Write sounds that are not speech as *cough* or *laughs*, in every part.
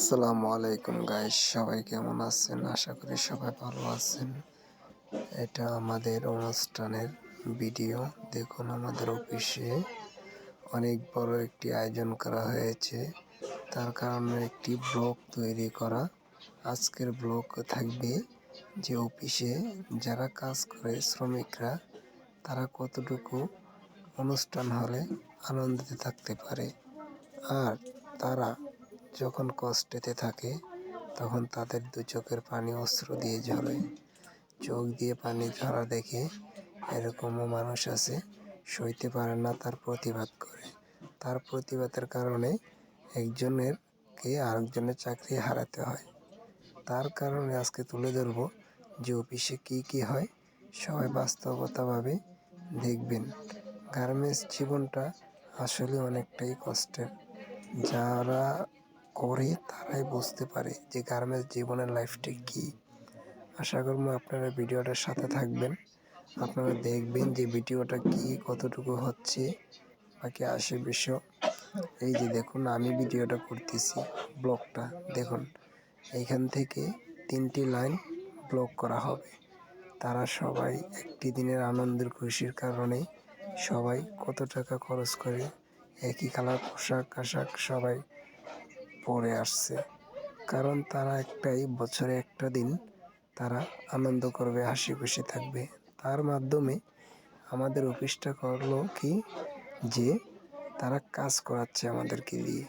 আসসালামু আলাইকুম গাইস সবাই কেমন আছেন? আশা করি সবাই ভালো আছেন। এটা আমাদের অনুষ্ঠানের ভিডিও দেখুন আমাদের অফিসে অনেক বড় একটি আয়োজন করা হয়েছে। তার কারণে একটি ব্লগ তৈরি করা। আজকের ব্লগ থাকবে যে অফিসে যারা কাজ করে শ্রমিকরা, তারা কতটুকু অনুষ্ঠান হলে আনন্দিত থাকতে পারে। আর তারা যখন কষ্টেতে থাকে, তখন তাদের দু চোখের পানি অস্ত্র দিয়ে ঝরে। চোখ দিয়ে পানি ঝরা দেখে এরকমও মানুষ আছে, সইতে পারে না, তার প্রতিবাদ করে। তার প্রতিবাদের কারণে একজনের কে আরেকজনের চাকরি হারাতে হয়। তার কারণে আজকে তুলে ধরব যে অফিসে কি কি হয়, সবাই বাস্তবতাভাবে দেখবেন। গার্মেন্টস জীবনটা আসলে অনেকটাই কষ্টের। যারা করে তারাই বুঝতে পারে যে গার্মেন্টস জীবনের লাইফটা কী। আশা করব আপনারা ভিডিওটার সাথে থাকবেন। আপনারা দেখবেন যে ভিডিওটা কি, কতটুকু হচ্ছে, বাকি আসে বিষয়। এই যে দেখুন, আমি ভিডিওটা করতেছি ব্লগটা। দেখুন, এইখান থেকে তিনটি লাইন ব্লগ করা হবে। তারা সবাই একটি দিনের আনন্দের খুশির কারণে সবাই কত টাকা খরচ করে, একই কালার পোশাক, আশাক সবাই পরে আসছে। কারণ তারা একটাই, বছরে একটা দিন তারা আনন্দ করবে, হাসি খুশি থাকবে। তার মাধ্যমে আমাদের অফিসটা করল কি যে, তারা কাজ করাচ্ছে আমাদেরকে দিয়ে।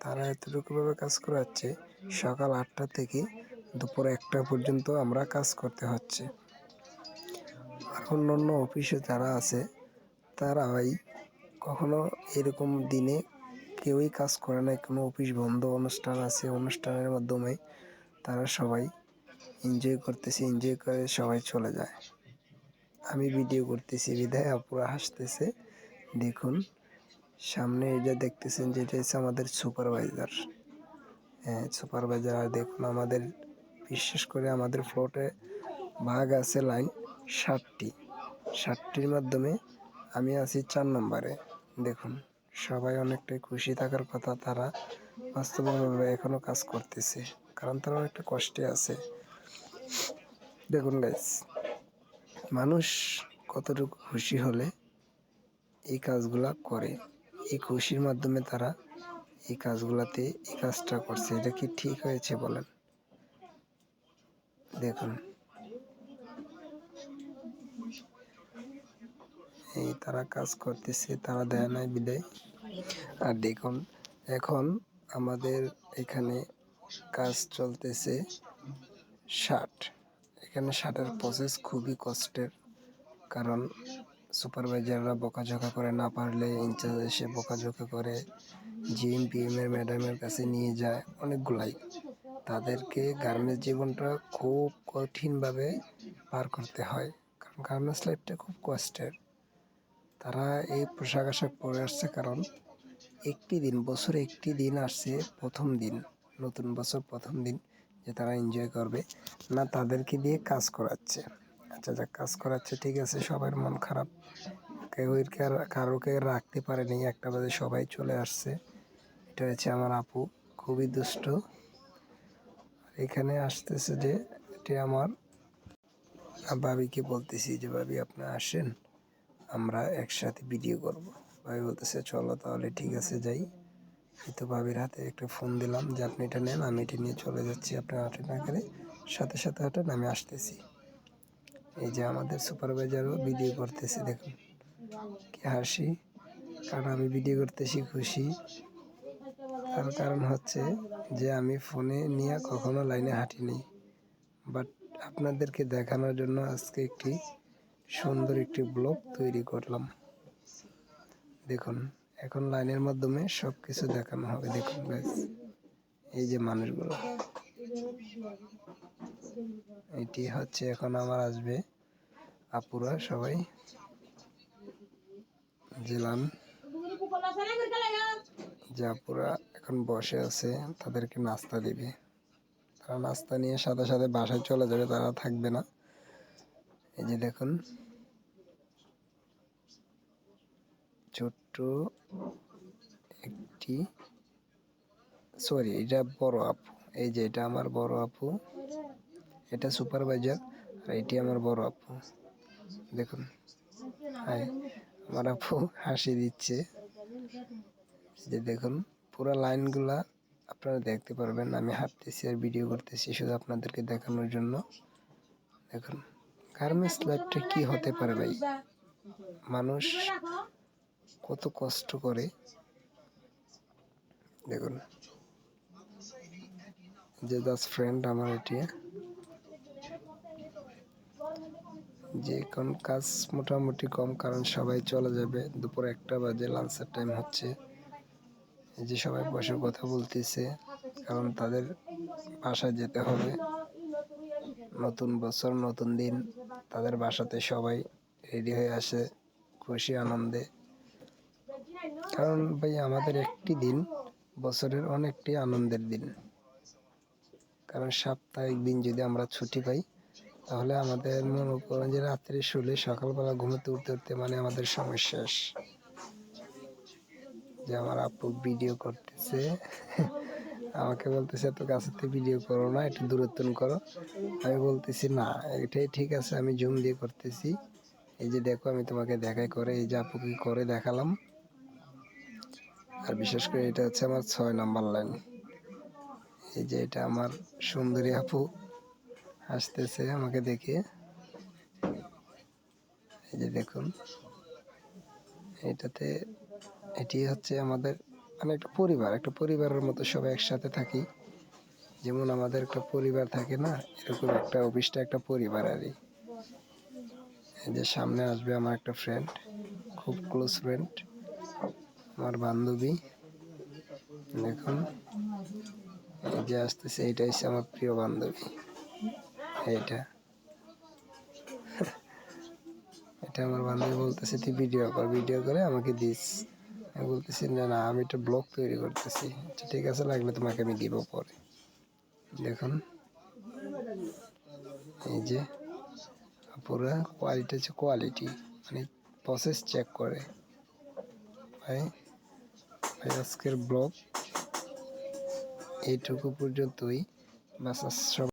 তারা এতটুকুভাবে কাজ করাচ্ছে, সকাল আটটা থেকে দুপুর একটা পর্যন্ত আমরা কাজ করতে হচ্ছে। আর অন্য অন্য অফিসে যারা আছে তারা তারাই কখনো এরকম দিনে কেউই কাজ করে না কোনো অফিস বন্ধ, অনুষ্ঠান আছে, অনুষ্ঠানের মাধ্যমে তারা সবাই এনজয় করতেছে এনজয় করে সবাই চলে যায়। আমি ভিডিও করতেছি বিধায় আপুরা হাসতেছে। দেখুন, সামনে এটা দেখতেছেন যেটা হচ্ছে আমাদের সুপারভাইজার হ্যাঁ সুপারভাইজার আর দেখুন আমাদের, বিশেষ করে আমাদের ফ্লোটে ভাগ আছে লাইন ষাটটি। ষাটটির মাধ্যমে আমি আছি চার নম্বরে। দেখুন। সবাই অনেকটাই খুশি থাকার কথা তারা বাস্তবভাবে এখনও কাজ করতেছে, কারণ তারা অনেকটা কষ্টে আছে। দেখুন গাইস মানুষ কতটুকু খুশি হলে এই কাজগুলা করে। এই খুশির মাধ্যমে তারা এই কাজগুলাতে, এই কাজটা করছে। এটা কি ঠিক হয়েছে বলেন? দেখুন। এই তারা কাজ করতেছে, তারা দেয় নাই বিদায়। আর দেখুন, এখন আমাদের এখানে কাজ চলতেছে ষাট। এখানে ষাটের প্রসেস খুবই কষ্টের, কারণ সুপারভাইজাররা বকাঝকা করে না পারলে ইনচার্জ এসে বকাঝকা করে জিএম পিএমের ম্যাডামের কাছে নিয়ে যায় অনেকগুলাই। তাদেরকে গার্মেন্টস জীবনটা খুব কঠিনভাবে পার করতে হয়, কারণ গার্মেন্টস লাইফটা খুব কষ্টের। তারা এই পোশাক আশাক পরে আসছে কারণ একটি দিন, বছরে একটি দিন আসছে প্রথম দিন, নতুন বছর প্রথম দিন যে তারা এনজয় করবে। না, তাদেরকে দিয়ে কাজ করাচ্ছে। আচ্ছা যা কাজ করাচ্ছে, ঠিক আছে, সবার মন খারাপ। কেউ কারোকে রাখতে পারেনি, একটা বাজে সবাই চলে আসছে। এটা হচ্ছে আমার আপু, খুবই দুষ্ট। এখানে আসতেছে যে, এটি আমার ভাবিকে বলতেছি যে, ভাবি, আপনি আসেন? আমরা একসাথে ভিডিও করব। ভাবি বলতেছে, চলো তাহলে ঠিক আছে, যাই। তো ভাবির হাতে একটা ফোন দিলাম যে, আপনি এটা নেন, আমি এটা নিয়ে চলে যাচ্ছি আপনার হাঁটেন না করে সাথে সাথে হাঁটেন আমি আসতেছি। এই যে আমাদের সুপারভাইজারও ভিডিও করতেছে, দেখুন। কি হাসি। কারণ আমি ভিডিও করতেছি খুশি। তার কারণ হচ্ছে যে, আমি ফোনে নিয়ে কখনো লাইনে হাঁটিনি বাট আপনাদেরকে দেখানোর জন্য আজকে একটি সুন্দর একটি ব্লক তৈরি করলাম। দেখুন, এখন লাইনের মাধ্যমে সব কিছু দেখানো হবে। দেখুন এই যে মানুষগুলো। এটি হচ্ছে এখন আমার আসবে আপুরা সবাই। জেলান। যে আপুরা এখন বসে আছে, তাদেরকে নাস্তা দিবে। তারা নাস্তা নিয়ে সাথে সাথে বাসায় চলে যাবে, তারা থাকবে না। এই যে দেখুন। ছোট্ট একটি, সরি, এটা বড় আপু। এই যে এটা আমার বড় আপু। এটা সুপারভাইজার আর এটি আমার বড় আপু। দেখুন। হাই আমার আপু হাসি দিচ্ছে। যে দেখুন, পুরো লাইনগুলা আপনারা দেখতে পারবেন। আমি হাঁটতেছি আর ভিডিও করতেছি শুধু আপনাদেরকে দেখানোর জন্য। দেখুন। গার্মেন্টস লাইফটা কি হতে পারে ভাই? মানুষ কত কষ্ট করে। দেখুন। যে দাস ফ্রেন্ড আমার এটি। যে কোন কাজ মোটামুটি কম, কারণ সবাই চলে যাবে। দুপুর একটা বাজে, লাঞ্চের টাইম হচ্ছে। যে সবাই বসে কথা বলতেছে, কারণ তাদের বাসায় যেতে হবে। নতুন বছর, নতুন দিন। তাদের বাসাতে সবাই রেডি হয়ে আসে খুশি আনন্দে। কারণ ভাই, আমাদের একটি দিন বছরের অনেকটি আনন্দের দিন। কারণ সাপ্তাহিক দিন যদি আমরা ছুটি পাই, তাহলে আমাদের মনে করেন যে রাত্রে শুলে সকালবেলা ঘুমোতে উঠতে উঠতে মানে আমাদের সময় শেষ। যে আমার আপু ভিডিও করতেছে। আমাকে বলতেছে, এত কাছেতে ভিডিও করো না, একটু দূরত্বন করো। আমি বলতেছি, না, এটাই ঠিক আছে, আমি জুম দিয়ে করতেছি। এই যে দেখো, আমি তোমাকে দেখাই করে, এই যে আপু কি করে দেখালাম। আর বিশেষ করে এটা হচ্ছে আমার ছয় নাম্বার লাইন। এই যে এটা আমার সুন্দরী আপু আসতেছে আমাকে দেখে। এই যে দেখুন, এটাতে, এটি হচ্ছে আমাদের মানে একটা পরিবার, একটা পরিবারের মতো সবাই একসাথে থাকি। যেমন আমাদের একটা পরিবার থাকে না, এরকম একটা অফিসটা একটা পরিবার আর এই। যে সামনে আসবে আমার একটা ফ্রেন্ড খুব ক্লোজ ফ্রেন্ড আমার বান্ধবী। দেখুন যে আসতেছে, এইটা হচ্ছে আমার প্রিয় বান্ধবী। এইটা। *laughs* এটা আমার বান্ধবী বলতেছে, তুই ভিডিও কর ভিডিও করে আমাকে দিস। আমি বলতেছি, না না, আমি একটা ব্লগ তৈরি করতেছি। আচ্ছা ঠিক আছে, লাগলে তোমাকে আমি দিব পরে। দেখুন, এই যে পুরো কোয়ালিটি হচ্ছে কোয়ালিটি মানে প্রসেস চেক করে। ভাই ভাই, আজকের ব্লগ এইটুকু পর্যন্তই। বাস